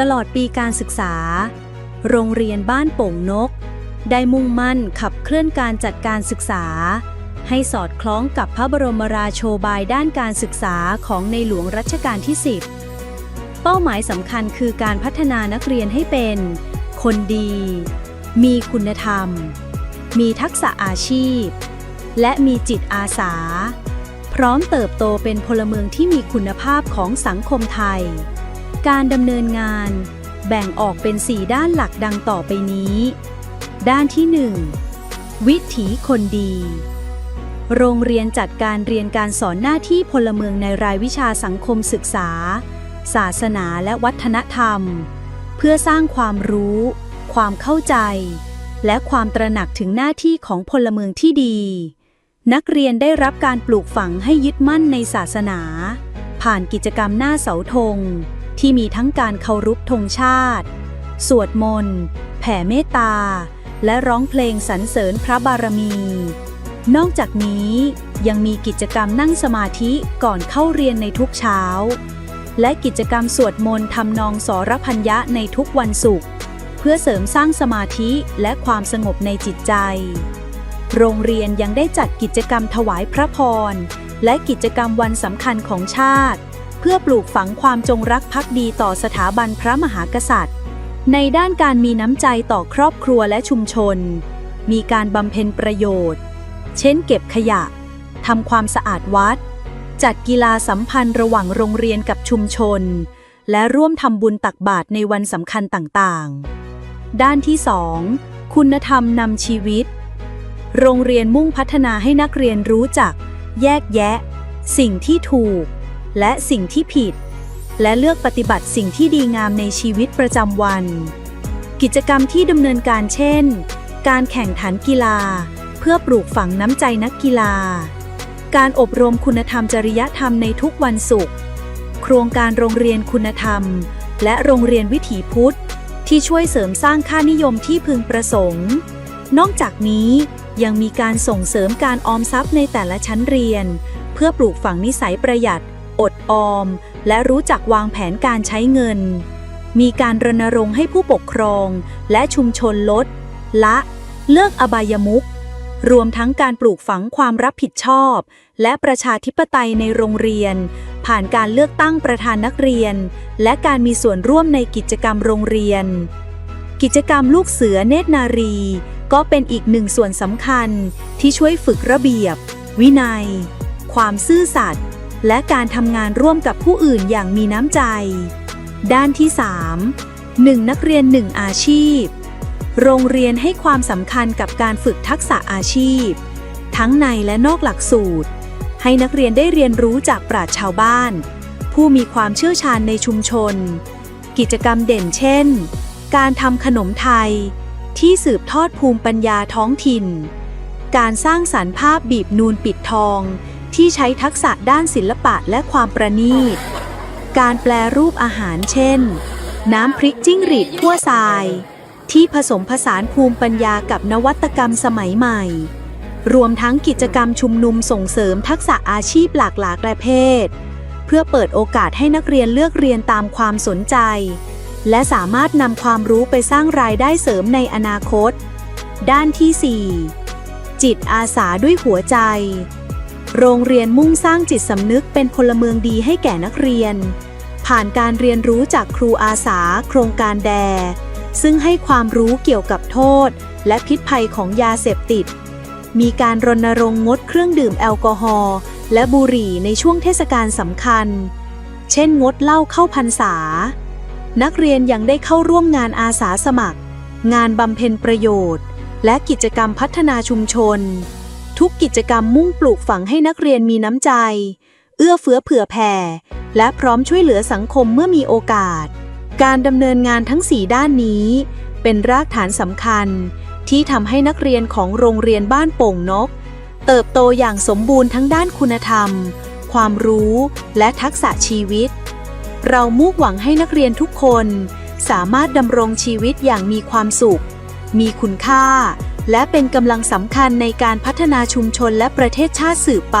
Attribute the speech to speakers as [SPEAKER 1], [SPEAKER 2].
[SPEAKER 1] ตลอดปีการศึกษา โรงเรียนบ้านโป่งนก ได้มุ่งมั่นขับเคลื่อนการจัดการศึกษา ให้สอดคล้องกับพระบรมราโชบายด้านการศึกษาของในหลวงรัชกาลที่ 10 เป้าหมายสำคัญคือการพัฒนานักเรียนให้เป็น คนดี มีคุณธรรม มีทักษะอาชีพ และมีจิตอาสา พร้อมเติบโตเป็นพลเมืองที่มีคุณภาพของสังคมไทย การดำเนินงานแบ่งออกเป็น 4 ด้านหลักดังต่อไปนี้ ด้านที่ 1 วิถีคนดี โรงเรียนจัดการเรียนการสอนหน้าที่พลเมืองในรายวิชาสังคมศึกษา ศาสนาและวัฒนธรรม เพื่อสร้างความรู้ ความเข้าใจ และความตระหนักถึงหน้าที่ของพลเมืองที่ดี นักเรียนได้รับการปลูกฝังให้ยึดมั่นในศาสนา ผ่านกิจกรรมหน้าเสาธง ที่มีทั้งการเคารพธงชาติ สวดมนต์ แผ่เมตตา และร้องเพลงสรรเสริญพระบารมี นอกจากนี้ยังมีกิจกรรมนั่งสมาธิก่อนเข้าเรียนในทุกเช้า และกิจกรรมสวดมนต์ทำนองสรพัญญะในทุกวันศุกร์เพื่อเสริมสร้างสมาธิและความสงบในจิตใจ โรงเรียนยังได้จัดกิจกรรมถวายพระพร และกิจกรรมวันสำคัญของชาติ เพื่อปลูกฝังความจงรักภักดีต่อสถาบันพระมหากษัตริย์ ในด้านการมีน้ำใจต่อครอบครัวและชุมชน มีการบำเพ็ญประโยชน์ เช่นเก็บขยะทำความสะอาดวัด จัดกีฬาสัมพันธ์ระหว่างโรงเรียนกับชุมชน และร่วมทำบุญตักบาตรในวันสำคัญต่างๆ ด้านที่ 2 คุณธรรมนำชีวิต โรงเรียนมุ่งพัฒนาให้นักเรียนรู้จัก แยกแยะ สิ่งที่ถูก และสิ่งที่ผิด และเลือกปฏิบัติสิ่งที่ดีงามในชีวิตประจำวัน กิจกรรมที่ดำเนินการเช่น การแข่งขันกีฬา เพื่อปลูกฝังน้ำใจนักกีฬา การอบรมคุณธรรมจริยธรรมในทุกวันศุกร์โครงการโรงเรียนคุณธรรม และโรงเรียนวิถีพุทธ ที่ช่วยเสริมสร้างค่านิยมที่พึงประสงค์ นอกจากนี้ยังมีการส่งเสริมการออมทรัพย์ในแต่ละชั้นเรียน เพื่อปลูกฝังนิสัยประหยัด อดออม และรู้จักวางแผนการใช้เงิน มีการรณรงค์ให้ผู้ปกครอง และชุมชนลด ละ เลิกอบายมุขรวมทั้งการปลูกฝังความรับผิดชอบ และประชาธิปไตยในโรงเรียน ผ่านการเลือกตั้งประธานนักเรียน และการมีส่วนร่วมในกิจกรรมโรงเรียน กิจกรรมลูกเสือเนตรนารี ก็เป็นอีกหนึ่งส่วนสำคัญที่ช่วยฝึกระเบียบ วินัย ความซื่อสัตย์ และการทำงานร่วมกับผู้อื่นอย่างมีน้ำใจ ด้านที่ 3. 1 นักเรียน 1 อาชีพ โรงเรียนให้ความสำคัญกับการฝึกทักษะอาชีพ ทั้งในและนอกหลักสูตร ให้นักเรียนได้เรียนรู้จากปราชญ์ชาวบ้าน ผู้มีความเชี่ยวชาญในชุมชน กิจกรรมเด่นเช่น การทำขนมไทย ที่สืบทอดภูมิปัญญาท้องถิ่น การสร้างสรรค์ภาพบีบนูนปิดทอง ที่ใช้ทักษะด้านศิลปะและความประณีต การแปลรูปอาหารเช่น น้ำพริกจิ้งหรีดทั่วทราย ที่ผสมผสานภูมิปัญญากับนวัตกรรมสมัยใหม่ รวมทั้งกิจกรรมชุมนุมส่งเสริมทักษะอาชีพหลากหลายประเภท เพื่อเปิดโอกาสให้นักเรียนเลือกเรียนตามความสนใจ และสามารถนำความรู้ไปสร้างรายได้เสริมในอนาคต ด้านที่ 4 จิตอาสาด้วยหัวใจ โรงเรียนมุ่งสร้างจิตสำนึกเป็นพลเมืองดีให้แก่นักเรียน ผ่านการเรียนรู้จากครูอาสา โครงการแด ซึ่งให้ความรู้เกี่ยวกับโทษ และพิษภัยของยาเสพติด มีการรณรงค์งดเครื่องดื่มแอลกอฮอล์และบุหรี่ในช่วงเทศกาลสำคัญ เช่นงดเหล้าเข้าพรรษา นักเรียนยังได้เข้าร่วมงานอาสาสมัคร งานบำเพ็ญประโยชน์ และกิจกรรมพัฒนาชุมชน ทุกกิจกรรมมุ่งปลูกฝังให้นักเรียนมีน้ำใจ เอื้อเฟื้อเผื่อแผ่ และพร้อมช่วยเหลือสังคมเมื่อมีโอกาส การดำเนินงานทั้ง 4 ด้านนี้ เป็นรากฐานสำคัญ ที่ทำให้นักเรียนของโรงเรียนบ้านโป่งนก เติบโตอย่างสมบูรณ์ทั้งด้านคุณธรรม ความรู้และทักษะชีวิต เรามุ่งหวังให้นักเรียนทุกคน สามารถดำรงชีวิตอย่างมีความสุข มีคุณค่า และเป็นกำลังสำคัญในการพัฒนาชุมชนและประเทศชาติสืบไป